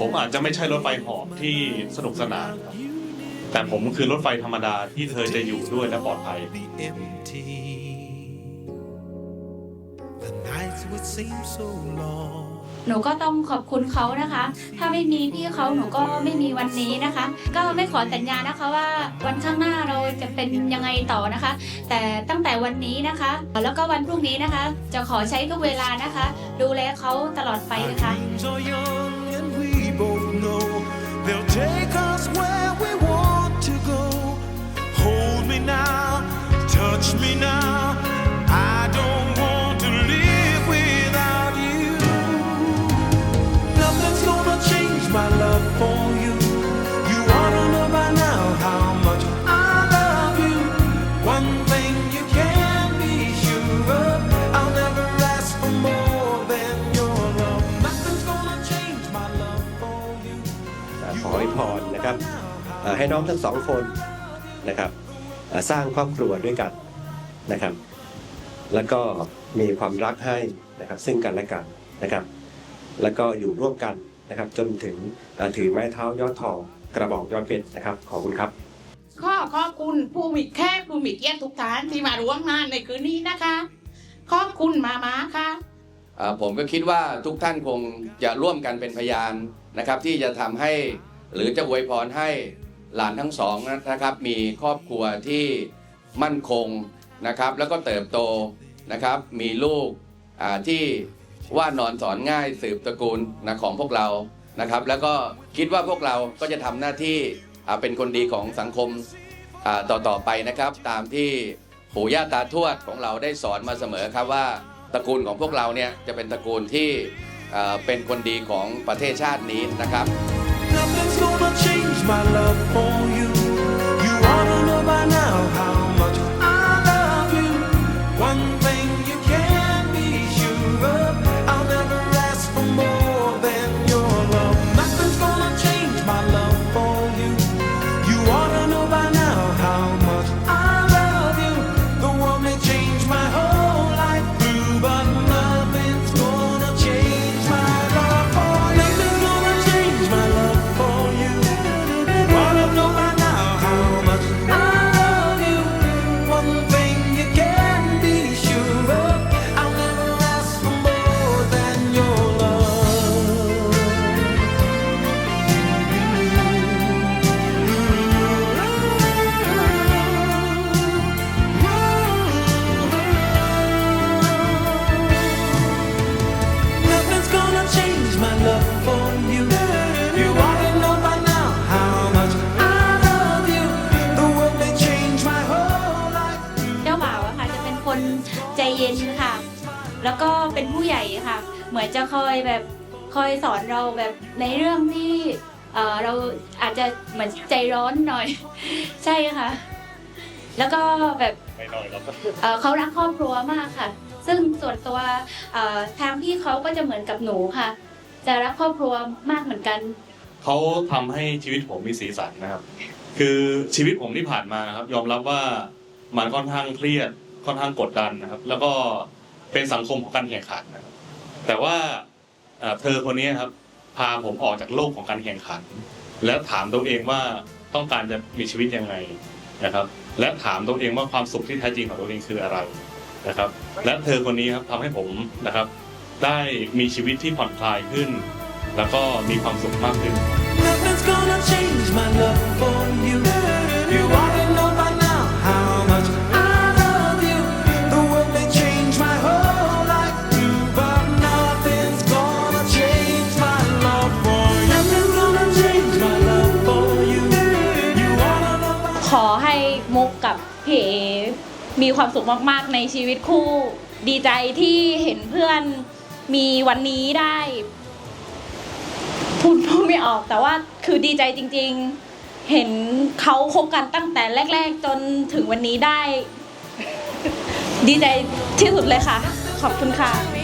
ผมอาจจะไม่ใช่รถไฟเหอบที่สนุกสนานครับแต่ผมคือรถไฟธรรมดาที่เธอจะอยู่ด้วยและปลอดภัย be empty. The nights would seem so long. หนูก็ต้องขอบคุณเขานะคะ ถ้าไม่มีพี่เขาหนูก็ไม่มีวันนี้นะคะ ก็ไม่ขอสัญญานะคะว่าวันข้างหน้าเราจะเป็นยังไงต่อนะคะ แต่ตั้งแต่วันนี้นะคะ แล้วก็วันพรุ่งนี้นะคะ จะขอใช้ทุกเวลานะคะ ดูแลเขาตลอดไป Our นะคะ they'll take ขออวยพรนะครับให้น้องทั้งสองคนนะครับสร้างครอบครัวด้วยกันนะครับ แล้วก็มีความรักให้นะครับซึ่งกันและกันนะครับ แล้วก็อยู่ร่วมกันนะครับ จนถึงถือไม้เท้ายอดทองกระบอกยอดเพชรนะครับ ขอบคุณครับขอขอบคุณผู้มีแค่ผู้มีเกียรติทุกท่านที่มาร่วมงานในคืนนี้นะคะ ขอบคุณมามาค่ะ ผมก็คิดว่าทุกท่านคงจะร่วมกันเป็นพยานนะครับ ที่จะทำให้หรือจะอวยพรให้หลานทั้งสองนะครับ มีครอบครัวที่มั่นคงนะครับ แล้วก็เติบโตนะครับ มีลูกที่ว่านอนสอนง่ายสืบตระกูลนะของพวกเรานะครับ แล้วก็คิดว่าพวกเราก็จะทำหน้าที่เป็นคนดีของสังคมต่อต่อไปนะครับ ตามที่ปู่ย่าตาทวดของเราได้สอนมาเสมอครับว่า ตระกูลของพวกเราเนี่ยจะเป็นตระกูลที่เอ่อเป็นคนดีของประเทศชาตินี้นะครับ Nothing's gonna change my love for you. You ought to know by now how much I love you. One thing you can my love for you. You ought to know by now how much I love you. The world may change my whole life. เจ้าบ่าวอะค่ะ จะเป็นคนใจเย็นค่ะ แล้วก็เป็นผู้ใหญ่ค่ะ เหมือนจะคอยแบบคอยสอนเราแบบในเรื่องที่เอ่อเราอาจจะเหมือนใจร้อนหน่อย ใช่ค่ะ แล้วก็แบบไม่น้อยแล้วเอ่อเขารักครอบครัวมากค่ะ ซึ่งส่วนตัวเอ่อทางพี่เขาก็จะเหมือนกับหนูค่ะ จะรักครอบครัวมากเหมือนกัน เขาทำให้ชีวิตผมมีสีสันนะครับ คือชีวิตผมที่ผ่านมานะครับ ยอมรับว่ามันค่อนข้างเครียดค่อนข้างกดดันนะครับ แล้วก็เป็นสังคมของการแข่งขันนะครับ แต่ว่าเอ่อเธอคนนี้ครับ พาผมออกจากโลกของการแข่งขัน และถามตัวเองว่าต้องการจะมีชีวิตยังไงนะครับ และถามตัวเองว่าความสุขที่แท้จริงของตัวเองคืออะไรนะครับ และเธอคนนี้ครับทำให้ผมนะครับ ได้มีชีวิตที่ผ่อนคลายขึ้น แล้วก็มีความสุขมากขึ้น Nothing's gonna change my love for you. You ought to know by now how much I love you. The world may change my whole life through, but nothing's gonna change my love for you. Nothing's gonna change my love for you. You ought to know by ขอให้มุกกับพี่เอมีความสุขมากๆในชีวิตคู่ ดีใจที่เห็นเพื่อน มีวันนี้ได้พูดพูดไม่ออก แต่ว่าคือดีใจจริง ๆ เห็นเขาคบกันตั้งแต่แรก ๆ จนถึงวันนี้ได้ ดีใจที่สุดเลยค่ะ ขอบคุณค่ะ